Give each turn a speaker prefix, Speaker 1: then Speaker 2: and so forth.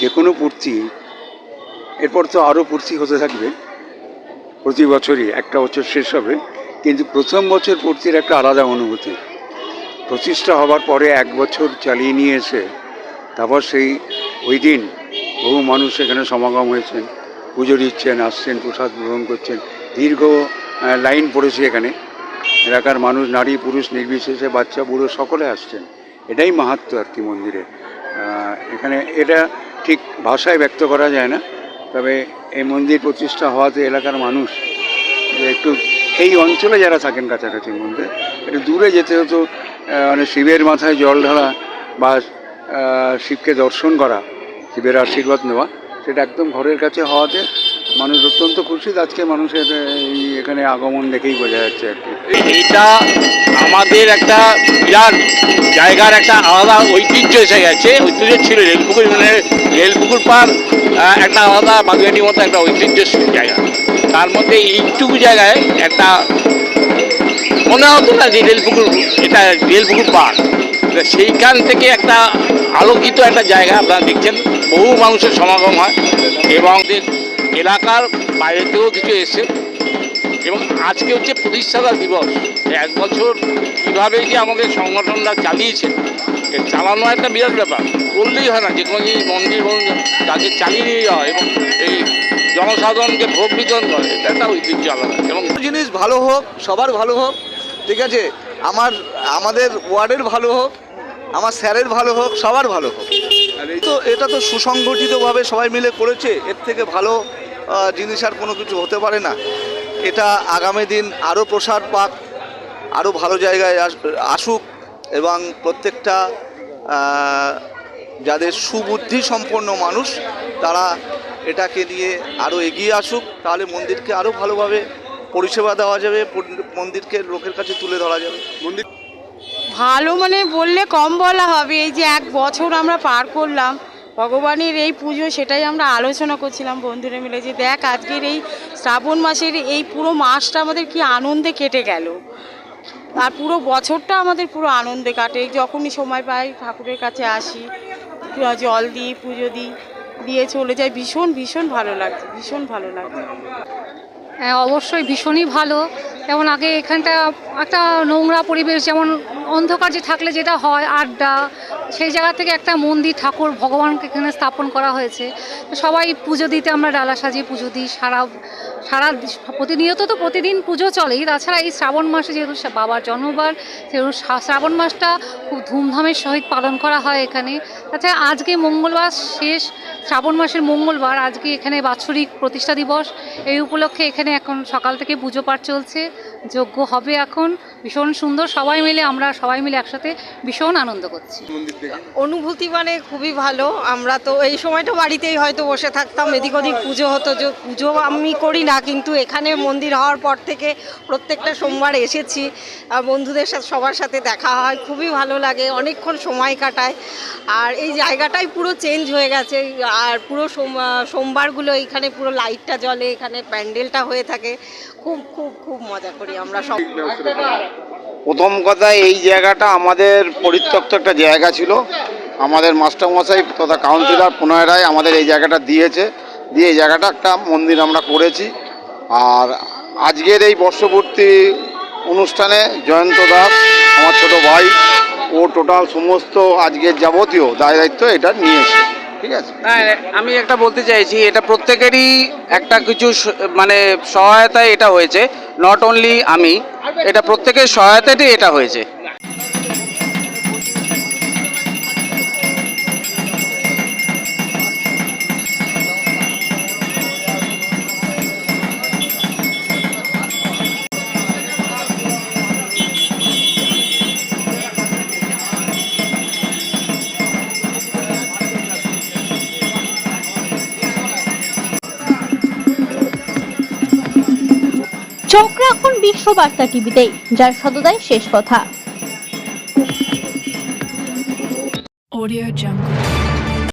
Speaker 1: যে কোনো পূর্তি, এরপর তো আরও পূর্তি হতে থাকবে। প্রতি বছরই একটা বছর শেষ হবে, কিন্তু প্রথম বছর পূর্তির একটা আলাদা অনুভূতি। প্রতিষ্ঠা হবার পরে এক বছর চালিয়ে নিয়ে এসে, তারপর সেই, ওই দিন বহু মানুষ এখানে সমাগম হয়েছেন, পুজো দিচ্ছেন, আসছেন, প্রসাদ গ্রহণ করছেন। দীর্ঘ লাইন পড়েছে এখানে। এলাকার মানুষ, নারী, পুরুষ, নির্বিশেষে বাচ্চা, বুড়ো সকলে আসছেন। এটাই মাহাত্ম আর কি মন্দিরে। এখানে এটা ঠিক ভাষায় ব্যক্ত করা যায় না। তবে এই মন্দির প্রতিষ্ঠা হওয়াতে এলাকার মানুষ যে একটু এই অঞ্চলে যারা থাকেন কাছাকাছির মধ্যে, একটু দূরে যেতে হতো মানে শিবের মাথায় জল ঢালা বা শিবকে দর্শন করা, শিবের আশীর্বাদ নেওয়া, সেটা একদম ঘরের কাছে হওয়াতে মানুষ অত্যন্ত খুশি আজকে মানুষের এই এখানে আগমন দেখেই বোঝা যাচ্ছে আর কি।
Speaker 2: এইটা আমাদের একটা বিরাট জায়গার একটা আলাদা ঐতিহ্য এসে গেছে, ঐতিহ্য ছিল রেলপুকুর মানে রেলপুকুর পার একটা আলাদা বাগদানির মতো একটা ঐতিহ্যশীল জায়গা। তার মধ্যে এইটুকু জায়গায় একটা মনে হতো না যে রেলপুকুর, এটা রেলপুকুর পার। সেইখান থেকে একটা আলোকিত একটা জায়গা আপনারা দেখছেন, বহু মানুষের সমাগম হয় এবং এলাকার বাইরে থেকেও কিছু এসে এবং আজকে হচ্ছে প্রতিষ্ঠাতা দিবস। এক বছর কীভাবে যে আমাদের সংগঠনটা চালিয়েছে চালানো একটা বিরাট ব্যাপার। করলেই হয় না যে কোনো জিনিস মন্দির বলুন তাকে চালিয়ে নিয়ে যাওয়া এবং এই জনসাধারণকে ভোগ বিতরণ করে এটা একটা ঐতিহ্য আলাদা। এবং
Speaker 3: জিনিস ভালো হোক সবার ভালো হোক ঠিক আছে? আমার আমাদের ওয়ার্ডের ভালো হোক আমার স্যারের ভালো হোক সবার ভালো হোক। আর এই তো এটা তো সুসংগঠিতভাবে সবাই মিলে করেছে এর থেকে ভালো জিনিস আর কোনো কিছু হতে পারে না। এটা আগামী দিন আরও প্রসার পাক, আরও ভালো জায়গায় আস- আসুক এবং প্রত্যেকটা যাদের সুবুদ্ধি সম্পন্ন মানুষ, তারা এটাকে নিয়ে আরও এগিয়ে আসুক। তাহলে মন্দিরকে আরও ভালোভাবে পরিষেবা দেওয়া যাবে মন্দিরকে লোকের কাছে তুলে ধরা যাবে। মন্দির
Speaker 4: ভালো মানে বললে কম বলা হবে, এই যে এক বছর আমরা পার করলাম। ভগবানের এই পুজো সেটাই আমরা আলোচনা করছিলাম বন্ধুরা মিলে যে দেখ আজকের এই শ্রাবণ মাসের এই পুরো মাসটা আমাদের কি আনন্দে কেটে গেল। আর পুরো বছরটা আমাদের পুরো আনন্দে কাটে। যখনই সময় পাই ঠাকুরের কাছে আসি, জল দিই, পুজো দিই, দিয়ে চলে যাই। ভীষণ ভীষণ ভালো লাগছে, ভীষণ ভালো লাগছে।
Speaker 5: হ্যাঁ অবশ্যই ভীষণই ভালো। যেমন আগে এখানটা একটা নোংরা পরিবেশ, যেমন অন্ধকার যে থাকলে যেটা হয়, আড্ডা, সেই জায়গা থেকে একটা মন্দির, ঠাকুর, ভগবানকে এখানে স্থাপন করা হয়েছে। সবাই পুজো দিতে আমরা ডালা সাজিয়ে পুজো দিই, সারা সারা প্রতিনিয়ত তো প্রতিদিন পুজো চলেই। তাছাড়া এই শ্রাবণ মাসে যেহেতু বাবার জন্মবার, সেহেতু শ্রাবণ মাসটা খুব ধুমধামের সহিত পালন করা হয় এখানে। তাছাড়া আজকে মঙ্গলবার শেষ, শ্রাবণ মাসের মঙ্গলবার, আজকে এখানে বাৎসরিক প্রতিষ্ঠা দিবস। এই উপলক্ষে এখানে এখন সকাল থেকে পুজো পাঠ চলছে। যজ্ঞ হবে এখন। ভীষণ সুন্দর সবাই মিলে, আমরা সবাই মিলে একসাথে ভীষণ আনন্দ করছি।
Speaker 6: অনুভূতি মানে খুবই ভালো। আমরা তো এই সময়টা বাড়িতেই হয়তো বসে থাকতাম। এদিক ওদিক পুজো হতো। যে পুজো আমি করি না, কিন্তু এখানে মন্দির হওয়ার পর থেকে প্রত্যেকটা সোমবার এসেছি। বন্ধুদের সাথে, সবার সাথে দেখা হয়। খুবই ভালো লাগে। অনেকক্ষণ সময় কাটায়। আর এই জায়গাটাই পুরো চেঞ্জ হয়ে গেছে। আর পুরো সোম- সোমবারগুলো এখানে পুরো লাইটটা জ্বলে। এখানে প্যান্ডেলটা হয়ে থাকে। খুব খুব খুব মজা করি আমরা সব
Speaker 7: প্রথম কথা, এই জায়গাটা আমাদের পরিত্যক্ত একটা জায়গা ছিল। আমাদের মাস্টারমশাই তথা কাউন্সিলর পুনরায় রায় আমাদের এই জায়গাটা দিয়েছে। দিয়ে এই জায়গাটা একটা মন্দির আমরা করেছি। আর আজকের এই বর্ষপূর্তি অনুষ্ঠানে জয়ন্ত দাস, আমার ছোট ভাই, ও টোটাল সমস্ত আজকের যাবতীয় দায় দায়িত্ব এটা নিয়েছে। ঠিক আছে?
Speaker 2: না আমি একটা বলতে চাইছি, এটা প্রত্যেকেরই একটা কিছু মানে সহায়তায় এটা হয়েছে নট অনলি আমি, এটা প্রত্যেকের সহায়তাতেই এটা হয়েছে।
Speaker 8: চোখ রাখুন বিশ্ব বার্তা টিভিতে যার সততাই শেষ কথা
Speaker 9: Audio Jungle.